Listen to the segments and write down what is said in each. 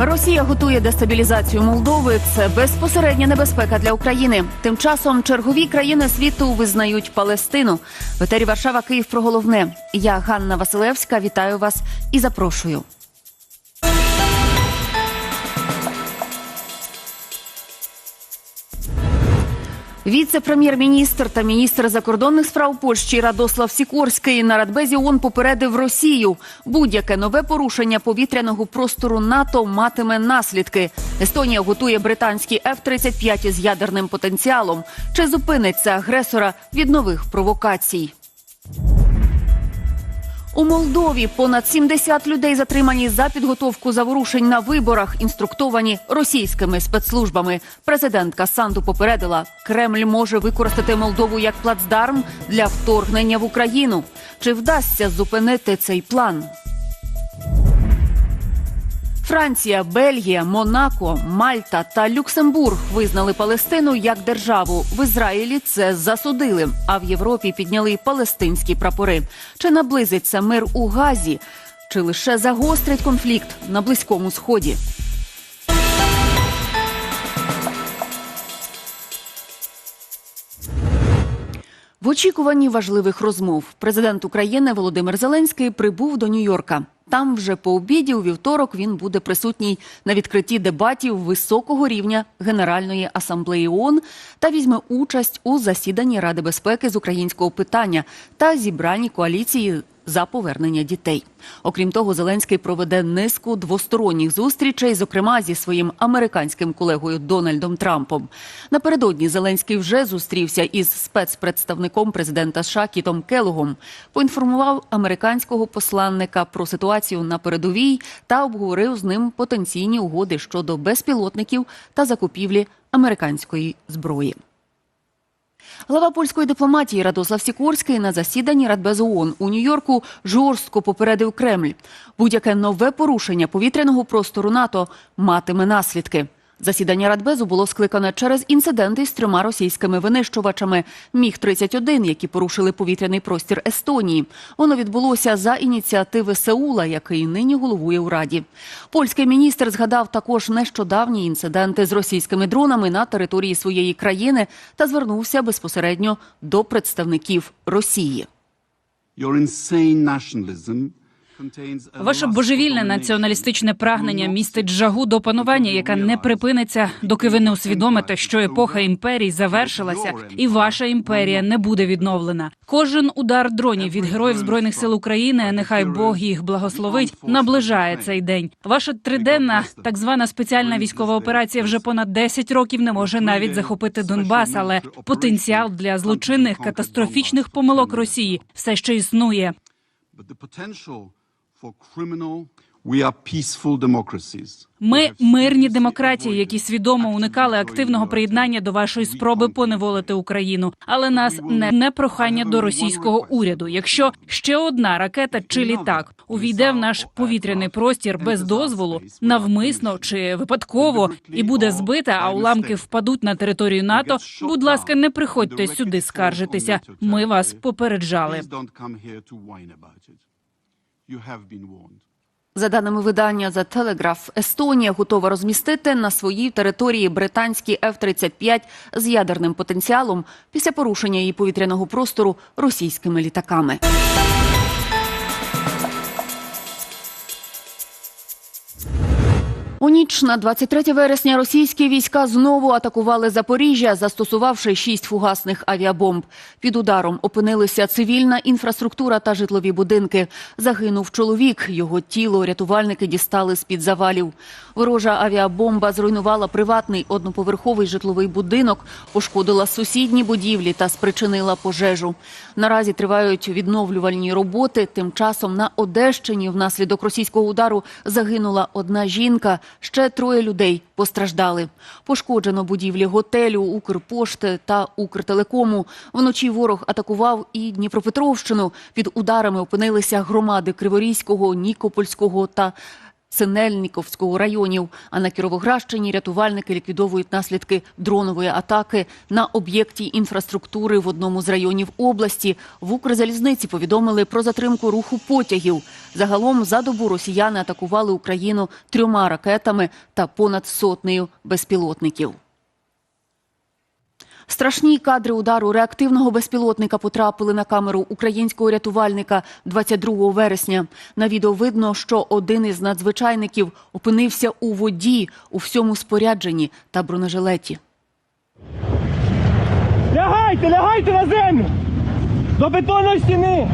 Росія готує дестабілізацію Молдови. Це безпосередня небезпека для України. Тим часом чергові країни світу визнають Палестину. В етері Варшава Київ про головне. Я Ганна Василевська. Вітаю вас і запрошую. Віце-прем'єр-міністр та міністр закордонних справ Польщі Радослав Сікорський на Радбезі ООН попередив Росію. Будь-яке нове порушення повітряного простору НАТО матиме наслідки. Естонія готує британські F-35 з ядерним потенціалом. Чи зупиниться агресора від нових провокацій? У Молдові понад 70 людей затримані за підготовку заворушень на виборах, інструктовані російськими спецслужбами. Президентка Санду попередила, Кремль може використати Молдову як плацдарм для вторгнення в Україну. Чи вдасться зупинити цей план? Франція, Бельгія, Монако, Мальта та Люксембург визнали Палестину як державу. В Ізраїлі це засудили. А в Європі підняли палестинські прапори. Чи наблизиться мир у Газі? Чи лише загострить конфлікт на близькому сході? В очікуванні важливих розмов президент України Володимир Зеленський прибув до Нью-Йорка. Там вже по обіді у вівторок він буде присутній на відкритті дебатів високого рівня Генеральної асамблеї ООН та візьме участь у засіданні Ради безпеки з українського питання та зібранні коаліції за повернення дітей. Окрім того, Зеленський проведе низку двосторонніх зустрічей, зокрема зі своїм американським колегою Дональдом Трампом. Напередодні Зеленський вже зустрівся із спецпредставником президента США Кітом Келогом, поінформував американського посланника про ситуацію на передовій та обговорив з ним потенційні угоди щодо безпілотників та закупівлі американської зброї. Глава польської дипломатії Радослав Сікорський на засіданні Радбезу ООН у Нью-Йорку жорстко попередив Кремль. Будь-яке нове порушення повітряного простору НАТО матиме наслідки. Засідання Радбезу було скликане через інциденти з трьома російськими винищувачами Міг 31 які порушили повітряний простір Естонії. Воно відбулося за ініціативи Сеула, який нині головує у Раді. Польський міністр згадав також нещодавні інциденти з російськими дронами на території своєї країни та звернувся безпосередньо до представників Росії. Your insane nationalism Ваше божевільне націоналістичне прагнення містить жагу до панування, яка не припиниться, доки ви не усвідомите, що епоха імперій завершилася, і ваша імперія не буде відновлена. Кожен удар дронів від героїв збройних сил України, нехай Бог їх благословить, наближає цей день. Ваша триденна так звана спеціальна військова операція вже понад 10 років не може навіть захопити Донбас, але потенціал для злочинних катастрофічних помилок Росії все ще існує. Ми мирні демократії, які свідомо уникали активного приєднання до вашої спроби поневолити Україну. Але нас не, не прохання до російського уряду. Якщо ще одна ракета чи літак увійде в наш повітряний простір без дозволу, навмисно чи випадково, і буде збита, а уламки впадуть на територію НАТО. Будь ласка, не приходьте сюди скаржитися. Ми вас попереджали. You. За даними видання The Telegraph, Естонія готова розмістити на своїй території британські F-35 з ядерним потенціалом після порушення її повітряного простору російськими літаками. У ніч на 23 вересня російські війська знову атакували Запоріжжя, застосувавши шість фугасних авіабомб. Під ударом опинилися цивільна інфраструктура та житлові будинки. Загинув чоловік. Його тіло рятувальники дістали з під завалів. Ворожа авіабомба зруйнувала приватний одноповерховий житловий будинок, пошкодила сусідні будівлі та спричинила пожежу. Наразі тривають відновлювальні роботи. Тим часом на Одещині внаслідок російського удару загинула одна жінка. Ще троє людей постраждали. Пошкоджено будівлі готелю, Укрпошти та Укртелекому. Вночі ворог атакував і Дніпропетровщину. Під ударами опинилися громади Криворізького, Нікопольського та Синельніковського районів. А на Кіровоградщині рятувальники ліквідовують наслідки дронової атаки на об'єкті інфраструктури в одному з районів області. В Укрзалізниці повідомили про затримку руху потягів. Загалом за добу росіяни атакували Україну трьома ракетами та понад сотнею безпілотників. Страшні кадри удару реактивного безпілотника потрапили на камеру українського рятувальника 22 вересня. На відео видно, що один із надзвичайників опинився у воді у всьому спорядженні та бронежилеті. Лягайте, лягайте на землю! До бетонної стіни!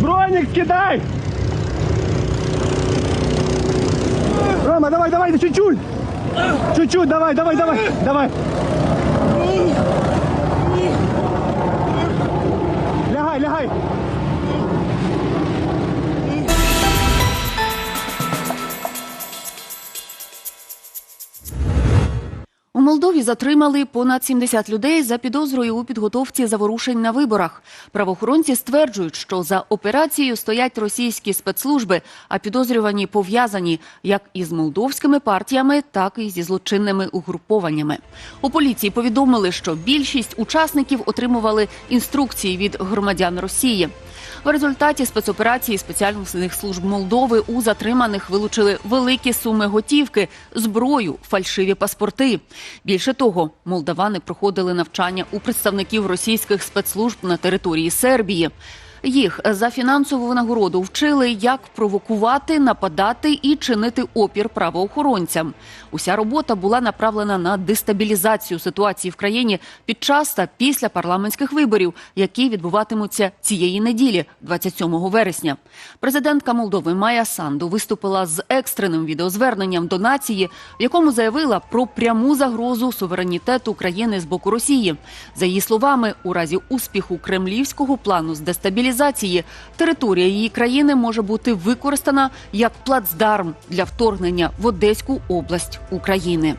Бронік скидай! Рома, давай, давай, чуть-чуть! Чуть-чуть, давай, давай, давай, давай! Лягай, лягай! Молдові затримали понад 70 людей за підозрою у підготовці заворушень на виборах. Правоохоронці стверджують, що за операцією стоять російські спецслужби, а підозрювані пов'язані як із молдовськими партіями, так і зі злочинними угрупованнями. У поліції повідомили, що більшість учасників отримували інструкції від громадян Росії. В результаті спецоперації спеціальних служб Молдови у затриманих вилучили великі суми готівки, зброю, фальшиві паспорти. Більше того, молдавани проходили навчання у представників російських спецслужб на території Сербії. Їх за фінансову винагороду вчили, як провокувати, нападати і чинити опір правоохоронцям. Уся робота була направлена на дестабілізацію ситуації в країні під час та після парламентських виборів, які відбуватимуться цієї неділі, 27 вересня. Президентка Молдови Майя Санду виступила з екстреним відеозверненням до нації, в якому заявила про пряму загрозу суверенітету країни з боку Росії. За її словами, у разі успіху кремлівського плану з дестабілізації територія її країни може бути використана як плацдарм для вторгнення в Одеську область України.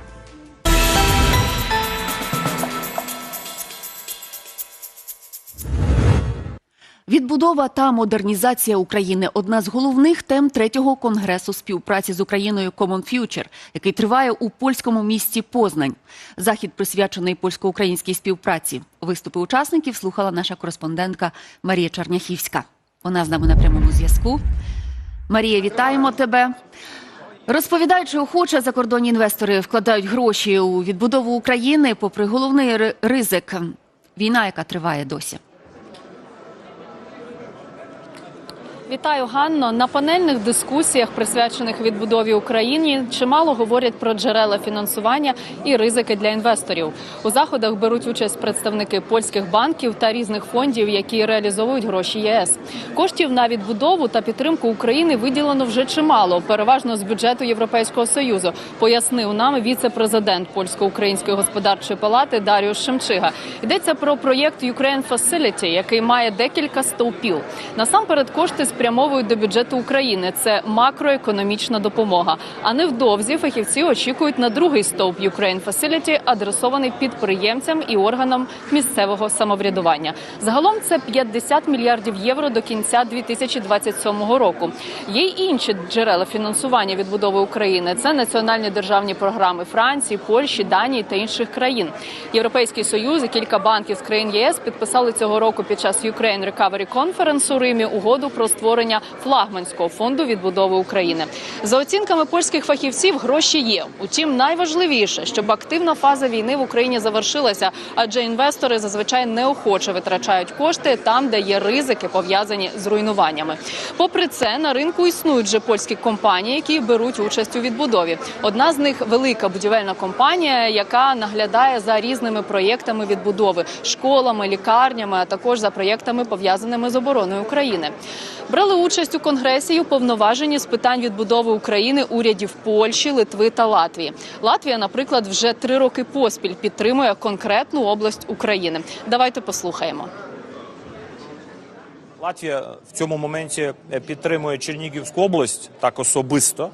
Відбудова та модернізація України одна з головних тем третього конгресу співпраці з Україною Common Future, який триває у польському місті Познань. Захід присвячений польсько-українській співпраці. Виступи учасників слухала наша кореспондентка Марія Черняхівська. Вона з нами на прямому зв'язку. Марія, вітаємо тебе. Розповідай, чи охоче закордонні інвестори вкладають гроші у відбудову України, попри головний ризик війна, яка триває досі. Вітаю, Ганно. На панельних дискусіях, присвячених відбудові України, чимало говорять про джерела фінансування і ризики для інвесторів. У заходах беруть участь представники польських банків та різних фондів, які реалізовують гроші ЄС. Коштів на відбудову та підтримку України виділено вже чимало, переважно з бюджету Європейського союзу. Пояснив нам віце-президент польсько-української господарчої палати Даріуш Шемчига. Йдеться про проєкт Ukraine Facility, який має декілька стовпів. Насамперед, кошти спрямовують до бюджету України. Це макроекономічна допомога. А невдовзі фахівці очікують на другий стовп Ukraine Facility, адресований підприємцям і органам місцевого самоврядування. Загалом це 50 мільярдів євро до кінця 2027 року. Є й інші джерела фінансування відбудови України. Це національні державні програми Франції, Польщі, Данії та інших країн. Європейський союз і кілька банків з країн ЄС підписали цього року під час Ukraine Recovery Conference у Римі угоду про створення флагманського фонду відбудови України. За оцінками польських фахівців, гроші є. Утім, найважливіше, щоб активна фаза війни в Україні завершилася, адже інвестори зазвичай неохоче витрачають кошти там, де є ризики пов'язані з руйнуваннями. Попри це, на ринку існують вже польські компанії, які беруть участь у відбудові. Одна з них велика будівельна компанія, яка наглядає за різними проєктами відбудови, школами, лікарнями, а також за проєктами пов'язаними з обороною України. Брали участь у конгресі і уповноважені з питань відбудови України урядів Польщі, Литви та Латвії. Латвія, наприклад, вже три роки поспіль підтримує конкретну область України. Давайте послухаємо. Латвія в цьому моменті підтримує Чернігівську область так особисто.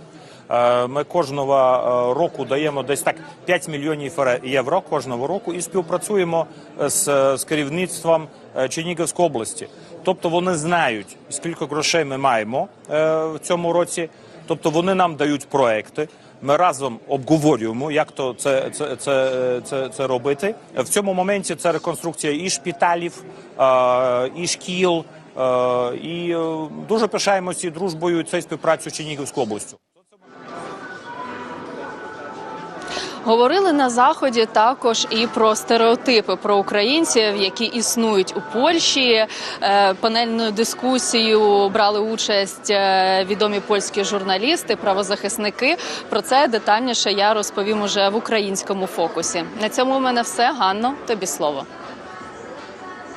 Е, Ми кожного е, року даємо десь так 5 мільйонів євро- кожного року і співпрацюємо з, з керівництвом е, Чернігівської області. Тобто вони знають, скільки грошей ми маємо е, в цьому році. Тобто вони нам дають проекти. Ми разом обговорюємо, як то це, це, це, це, це робити. В цьому моменті це реконструкція і шпиталів, е, і шкіл. Е, І е, дуже пишаємося дружбою цією співпрацею з Чернігівською областю. Говорили на заході також і про стереотипи про українців, які існують у Польщі. Е, Панельною дискусією брали участь е, відомі польські журналісти, правозахисники. Про це детальніше я розповім уже в українському фокусі. На цьому у мене все. Ганно, тобі слово.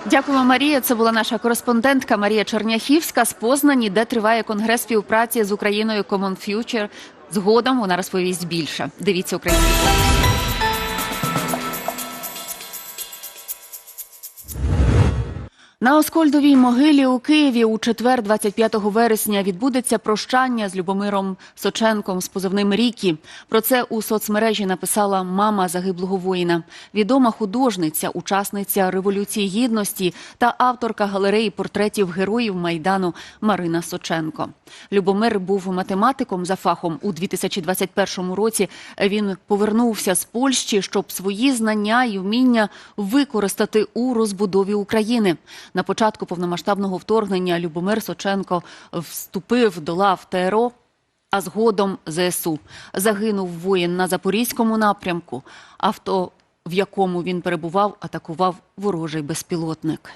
Дякуємо, Марія. Це була наша кореспондентка Марія Черняхівська з Познані, де триває конгрес співпраці з Україною Common Future. Згодом вона розповість більше. Дивіться український На Оскольдовій могилі у Києві у четвер, 25 вересня, відбудеться прощання з Любомиром Соченком з позивним Рікі. Про це у соцмережі написала мама загиблого воїна. Відома художниця, учасниця революції гідності та авторка галереї портретів героїв майдану Марина Соченко. Любомир був математиком за фахом у 2021 році. Він повернувся з Польщі, щоб свої знання і вміння використати у розбудові України. На початку повномасштабного вторгнення Любомир Соченко вступив до лав ТРО, а згодом ЗСУ. Загинув воїн на запорізькому напрямку. Авто, в якому він перебував, атакував ворожий безпілотник.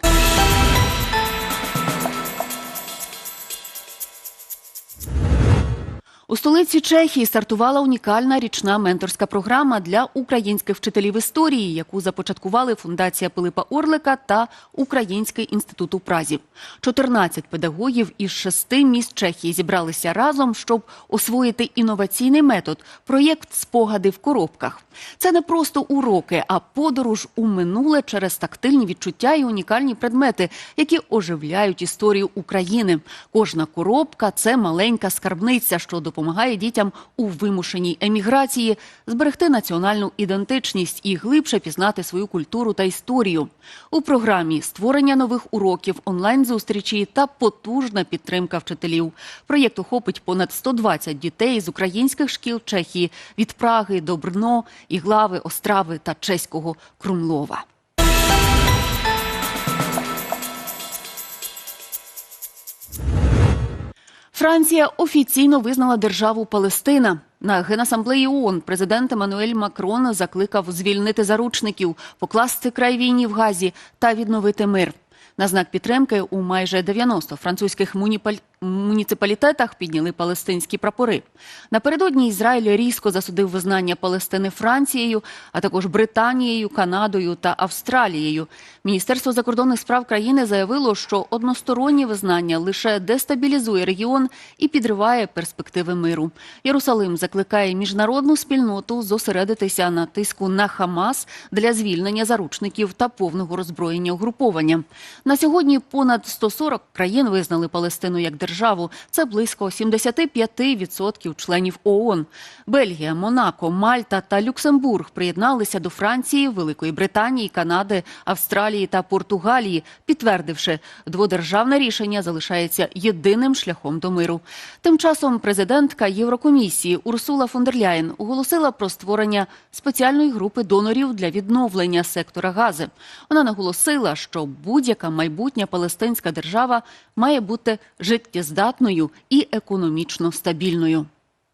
У столиці Чехії стартувала унікальна річна менторська програма для українських вчителів історії, яку започаткували Фундація Пилипа Орлика та Український інститут у Празі. 14 педагогів із шести міст Чехії зібралися разом, щоб освоїти інноваційний метод проєкт спогади в коробках. Це не просто уроки, а подорож у минуле через тактильні відчуття і унікальні предмети, які оживляють історію України. Кожна коробка це маленька скарбниця, що допомагає дітям у вимушеній еміграції зберегти національну ідентичність і глибше пізнати свою культуру та історію. У програмі створення нових уроків, онлайн-зустрічі та потужна підтримка вчителів. Проєкт охопить понад 120 дітей з українських шкіл Чехії від Праги до Брно, Іглави, Острави та чеського Крумлова. Франція офіційно визнала державу Палестина. На генасамблеї ООН президент Еммануель Макрон закликав звільнити заручників, покласти край війні в Газі та відновити мир. На знак підтримки у майже 90 французьких муніципалітетах підняли палестинські прапори. Напередодні Ізраїль різко засудив визнання Палестини Францією, а також Британією, Канадою та Австралією. Міністерство закордонних справ країни заявило, що одностороннє визнання лише дестабілізує регіон і підриває перспективи миру. Єрусалим закликає міжнародну спільноту зосередитися на тиску на Хамас для звільнення заручників та повного роззброєння угруповання. На сьогодні понад 140 країн визнали Палестину як державу. Це близько 75% членів ООН. Бельгія, Монако, Мальта та Люксембург приєдналися до Франції, Великої Британії, Канади, Австралії та Португалії, підтвердивши, дводержавне рішення залишається єдиним шляхом до миру. Тим часом президентка Єврокомісії Урсула фон оголосила про створення спеціальної групи донорів для відновлення сектора Гази. Вона наголосила, що будь-яка майбутня палестинська держава має бути життєздатною і економічно стабільною.